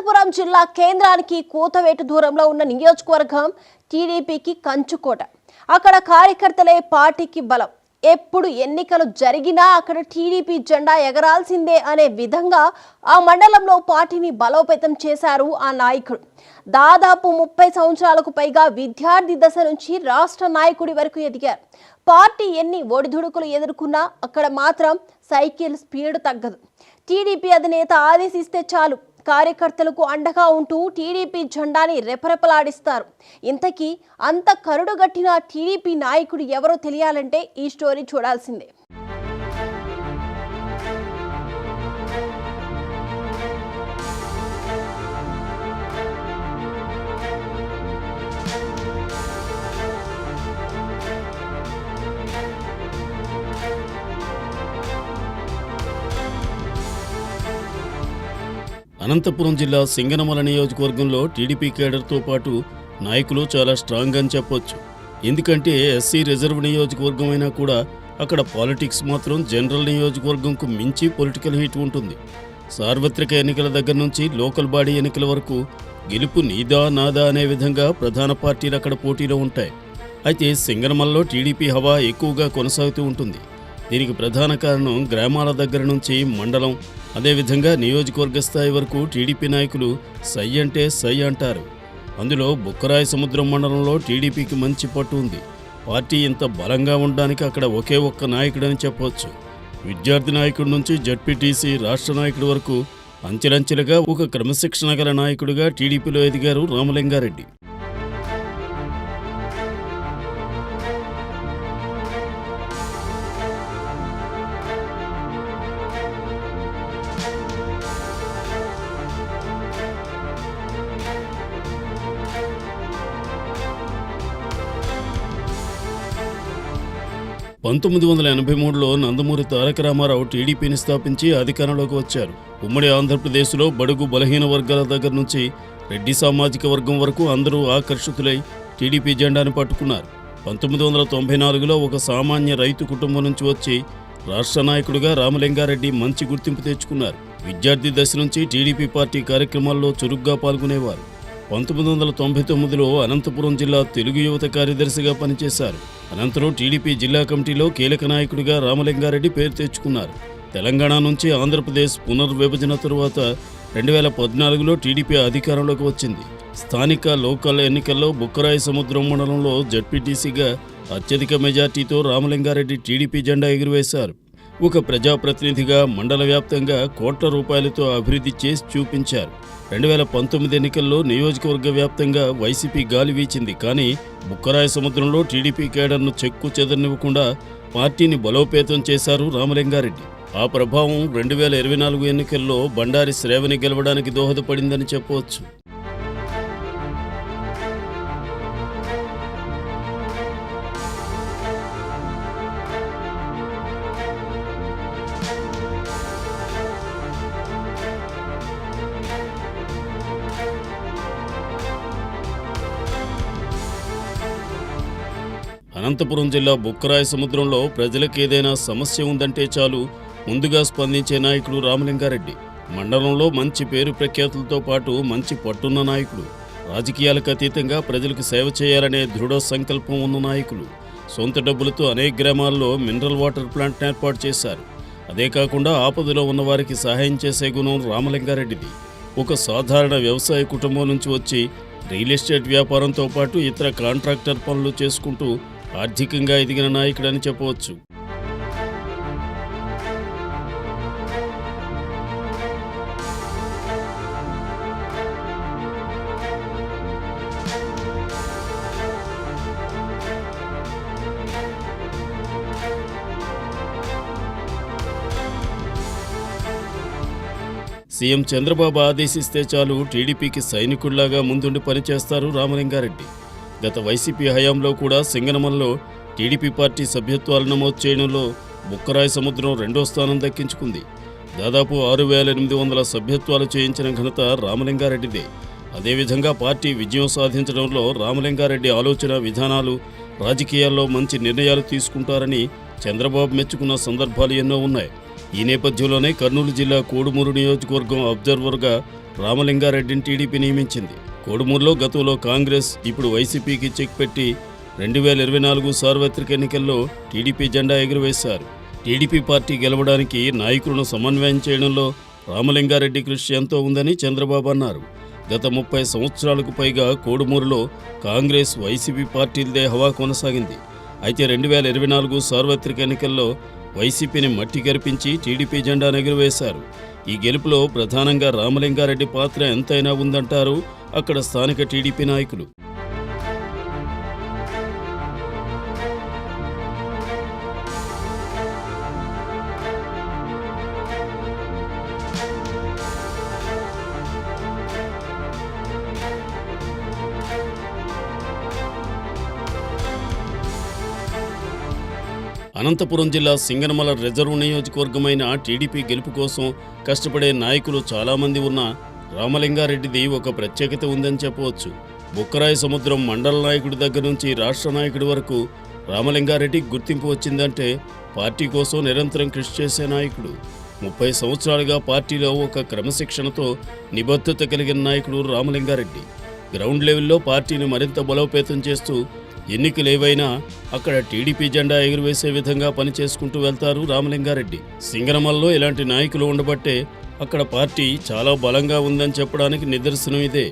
అనంతపురం జిల్లా కేంద్రానికి కూతవేటు దూరంలో ఉన్న నియోజకవర్గం టీడీపీకి కంచుకోట. అక్కడ కార్యకర్తలే పార్టీకి బలం. ఎప్పుడు ఎన్నికలు జరిగినా అక్కడ టీడీపీ జెండా ఎగరాల్సిందే అనే విధంగా ఆ మండలంలో పార్టీని బలోపేతం చేశారు ఆ నాయకుడు. దాదాపు ముప్పై సంవత్సరాలకు పైగా విద్యార్థి దశ నుంచి రాష్ట్ర నాయకుడి వరకు ఎదిగారు. పార్టీ ఎన్ని ఒడిదుడుకులు ఎదుర్కొన్నా అక్కడ మాత్రం సైకిల్ స్పీడ్ తగ్గదు. టీడీపీ అధినేత ఆదేశిస్తే చాలు కార్యకర్తలకు అండగా ఉంటూ టీడీపీ జెండాని రెపరెపలాడిస్తారు. ఇంతకీ అంత కరుడుగట్టిన టీడీపీ నాయకుడు ఎవరో తెలియాలంటే ఈ స్టోరీ చూడాల్సిందే. అనంతపురం జిల్లా సింగనమల నియోజకవర్గంలో టీడీపీ కేడర్తో పాటు నాయకులు చాలా స్ట్రాంగ్ అని చెప్పొచ్చు. ఎందుకంటే ఎస్సీ రిజర్వ్ నియోజకవర్గం అయినా కూడా అక్కడ పాలిటిక్స్ మాత్రం జనరల్ నియోజకవర్గంకు మించి పొలిటికల్ హీట్ ఉంటుంది. సార్వత్రిక ఎన్నికల దగ్గర నుంచి లోకల్ బాడీ ఎన్నికల వరకు గెలుపు నీదా నాదా అనే విధంగా ప్రధాన పార్టీలు అక్కడ పోటీలో ఉంటాయి. అయితే సింగనమల్లో టీడీపీ హవా ఎక్కువగా కొనసాగుతూ ఉంటుంది. దీనికి ప్రధాన కారణం గ్రామాల దగ్గర నుంచి మండలం. అదేవిధంగా నియోజకవర్గ స్థాయి వరకు టీడీపీ నాయకులు సై అంటే సై అంటారు. అందులో బుక్కరాయ సముద్రం మండలంలో టీడీపీకి మంచి పట్టు ఉంది. పార్టీ ఇంత బలంగా ఉండడానికి అక్కడ ఒకే ఒక్క నాయకుడని చెప్పవచ్చు విద్యార్థి నాయకుడి నుంచి జడ్పీటీసీ రాష్ట్ర నాయకుడి వరకు అంచెలంచెలుగా ఒక క్రమశిక్షణ గల నాయకుడిగా టీడీపీలో ఎదిగారు రామలింగారెడ్డి. పంతొమ్మిది వందల ఎనభై మూడులో నందమూరి తారక రామారావు టీడీపీని స్థాపించి అధికారంలోకి వచ్చారు. ఉమ్మడి ఆంధ్రప్రదేశ్లో బడుగు బలహీన వర్గాల దగ్గర నుంచి రెడ్డి సామాజిక వర్గం వరకు అందరూ ఆకర్షితులై టీడీపీ జెండాను పట్టుకున్నారు. పంతొమ్మిది వందల తొంభై నాలుగులో ఒక సామాన్య రైతు కుటుంబం నుంచి వచ్చి రాష్ట్ర నాయకుడిగా రామలింగారెడ్డి మంచి గుర్తింపు తెచ్చుకున్నారు. విద్యార్థి దశ నుంచి టీడీపీ పార్టీ కార్యక్రమాల్లో చురుగ్గా పాల్గొనేవారు. పంతొమ్మిది వందల తొంభై తొమ్మిదిలో అనంతపురం జిల్లా తెలుగు యువత కార్యదర్శిగా పనిచేశారు. అనంతరం టీడీపీ జిల్లా కమిటీలో కీలక నాయకుడిగా రామలింగారెడ్డి పేరు తెచ్చుకున్నారు. తెలంగాణ నుంచి ఆంధ్రప్రదేశ్ పునర్విభజన తరువాత రెండు వేల పద్నాలుగులో టీడీపీ అధికారంలోకి వచ్చింది. స్థానిక లోకల్ ఎన్నికల్లో బుక్కరాయి సముద్రం మండలంలో జడ్పీటీసీగా అత్యధిక మెజార్టీతో రామలింగారెడ్డి టీడీపీ జెండా ఎగురవేశారు. ఒక ప్రజాప్రతినిధిగా మండల వ్యాప్తంగా కోట్ల రూపాయలతో అభివృద్ధి చేసి చూపించారు. రెండు వేల పంతొమ్మిది ఎన్నికల్లో నియోజకవర్గ వ్యాప్తంగా వైసీపీ గాలి వీచింది. కానీ బుక్కరాయ సముద్రంలో టీడీపీ కేడర్ను చెక్కు చెదరనివ్వకుండా పార్టీని బలోపేతం చేశారు రామలింగారెడ్డి. ఆ ప్రభావం రెండు వేల ఇరవై నాలుగు ఎన్నికల్లో బండారి శ్రేవని గెలవడానికి దోహదపడిందని చెప్పవచ్చు. అనంతపురం జిల్లా బుక్కరాయ సముద్రంలో ప్రజలకు ఏదైనా సమస్య ఉందంటే చాలు ముందుగా స్పందించే నాయకుడు రామలింగారెడ్డి. మండలంలో మంచి పేరు ప్రఖ్యాతులతో పాటు మంచి పట్టున్న నాయకుడు. రాజకీయాలకు అతీతంగా ప్రజలకు సేవ చేయాలనే దృఢ సంకల్పం ఉన్న నాయకులు. సొంత డబ్బులతో అనేక గ్రామాల్లో మినరల్ వాటర్ ప్లాంట్ ఏర్పాటు చేశారు. అదే కాకుండా ఆపదలో ఉన్న వారికి సహాయం చేసే గుణం రామలింగారెడ్డిది. ఒక సాధారణ వ్యవసాయ కుటుంబం నుంచి వచ్చి రియల్ ఎస్టేట్ వ్యాపారంతో పాటు ఇతర కాంట్రాక్టర్ పనులు చేసుకుంటూ ఆర్థికంగా ఎదిగిన నాయకుడని చెప్పవచ్చు. సీఎం చంద్రబాబు ఆదేశిస్తే చాలు టీడీపీకి సైనికుల్లాగా ముందుండి పనిచేస్తారు రామలింగారెడ్డి. గత వైసీపీ హయాంలో కూడా సింగనమల్లో టీడీపీ పార్టీ సభ్యత్వాలు నమోదు చేయడంలో బుక్కరాయ సముద్రం రెండో స్థానం దక్కించుకుంది. దాదాపు ఆరు వేల ఎనిమిది వందల సభ్యత్వాలు చేయించిన ఘనత రామలింగారెడ్డిదే. అదేవిధంగా పార్టీ విజయం సాధించడంలో రామలింగారెడ్డి ఆలోచన విధానాలు రాజకీయాల్లో మంచి నిర్ణయాలు తీసుకుంటారని చంద్రబాబు మెచ్చుకున్న సందర్భాలు ఎన్నో ఉన్నాయి. ఈ నేపథ్యంలోనే కర్నూలు జిల్లా కోడుమూరు నియోజకవర్గం అబ్జర్వర్గా రామలింగారెడ్డిని టీడీపీ నియమించింది. కోడుమూరులో గతంలో కాంగ్రెస్ ఇప్పుడు వైసీపీకి చెక్ పెట్టి రెండు వేల ఇరవై నాలుగు సార్వత్రిక ఎన్నికల్లో టీడీపీ జెండా ఎగురవేశారు. టీడీపీ పార్టీ గెలవడానికి నాయకులను సమన్వయం చేయడంలో రామలింగారెడ్డి కృషి ఎంతో ఉందని చంద్రబాబు అన్నారు. గత ముప్పై సంవత్సరాలకు పైగా కోడుమూరులో కాంగ్రెస్ వైసీపీ పార్టీలదే హవా కొనసాగింది. అయితే రెండు వేల ఇరవై నాలుగు సార్వత్రిక ఎన్నికల్లో వైసీపీని మట్టి గరిపించి టీడీపీ జెండా ఎగురవేశారు. ఈ గెలుపులో ప్రధానంగా రామలింగారెడ్డి పాత్ర ఎంతైనా ఉందంటారు అక్కడ స్థానిక టీడీపీ నాయకులు. అనంతపురం జిల్లా సింగనమల రిజర్వ్ నియోజకవర్గమైన టీడీపీ గెలుపు కోసం కష్టపడే నాయకులు చాలామంది ఉన్నా రామలింగారెడ్డిది ఒక ప్రత్యేకత ఉందని చెప్పవచ్చు. బుక్కరాయ సముద్రం మండల నాయకుడి దగ్గర నుంచి రాష్ట్ర నాయకుడి వరకు రామలింగారెడ్డి గుర్తింపు వచ్చిందంటే పార్టీ కోసం నిరంతరం కృషి చేసే నాయకుడు. ముప్పై సంవత్సరాలుగా పార్టీలో ఒక క్రమశిక్షణతో నిబద్ధత కలిగిన నాయకుడు రామలింగారెడ్డి. గ్రౌండ్ లెవెల్లో పార్టీని మరింత బలోపేతం చేస్తూ ఎన్నికలేవైనా అక్కడ టీడీపీ జెండా ఎగురవేసే విధంగా పనిచేసుకుంటూ వెళ్తారు రామలింగారెడ్డి. సింగనమల్లో ఇలాంటి నాయకులు ఉండబట్టే అక్కడ పార్టీ చాలా బలంగా ఉందని చెప్పడానికి నిదర్శనం ఇదే.